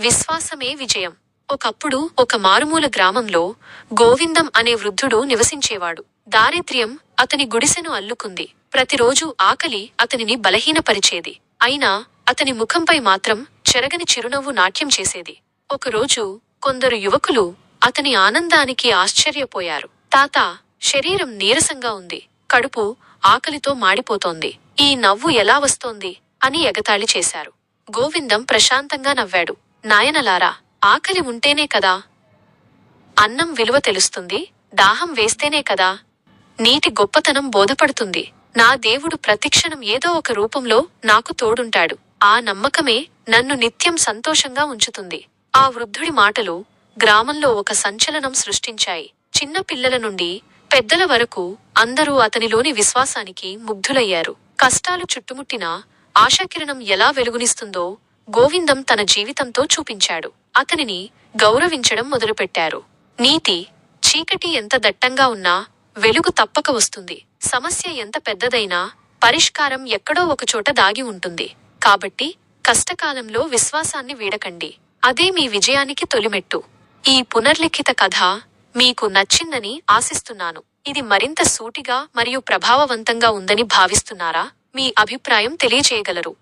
విశ్వాసమే విజయం. ఒకప్పుడు ఒక మారుమూల గ్రామంలో గోవిందం అనే వృద్ధుడు నివసించేవాడు. దారిద్ర్యం అతని గుడిసెను అల్లుకుంది. ప్రతిరోజు ఆకలి అతనిని బలహీనపరిచేది. అయినా అతని ముఖంపై మాత్రం చెరగని చిరునవ్వు నాట్యం చేసేది. ఒకరోజు కొందరు యువకులు అతని ఆనందానికి ఆశ్చర్యపోయారు. తాత శరీరం నీరసంగా ఉంది. కడుపు ఆకలితో మాడిపోతోంది. ఈ నవ్వు ఎలా వస్తోంది అని ఎగతాళి చేశారు. గోవిందం ప్రశాంతంగా నవ్వాడు. నాయనలారా ఆకలి ఉంటేనే కదా. అన్నం విలువ తెలుస్తుంది దాహం వేస్తేనే కదా. నీటి గొప్పతనం బోధపడుతుంది. నా దేవుడు ప్రతిక్షణం ఏదో ఒక రూపంలో నాకు తోడుంటాడు. ఆ నమ్మకమే నన్ను నిత్యం సంతోషంగా ఉంచుతుంది. ఆ వృద్ధుడి మాటలు గ్రామంలో ఒక సంచలనం సృష్టించాయి. చిన్న పిల్లల నుండి పెద్దల వరకు అందరూ అతనిలోని విశ్వాసానికి ముగ్ధులయ్యారు. కష్టాలు చుట్టుముట్టినా ఆశాకిరణం ఎలా వెలుగునిస్తుందో గోవిందం తన జీవితంతో చూపించాడు. అతనిని గౌరవించడం మొదలుపెట్టారు. నీతి చీకటి ఎంత దట్టంగా ఉన్నా వెలుగు తప్పక వస్తుంది. సమస్య ఎంత పెద్దదైనా పరిష్కారం ఎక్కడో ఒకచోట దాగి ఉంటుంది. కాబట్టి కష్టకాలంలో విశ్వాసాన్ని వీడకండి. అదే మీ విజయానికి తొలిమెట్టు. ఈ పునర్లిఖిత కథ మీకు నచ్చిందని ఆశిస్తున్నాను. ఇది మరింత సూటిగా మరియు ప్రభావవంతంగా ఉందని భావిస్తున్నారా? మీ అభిప్రాయం తెలియజేయగలరు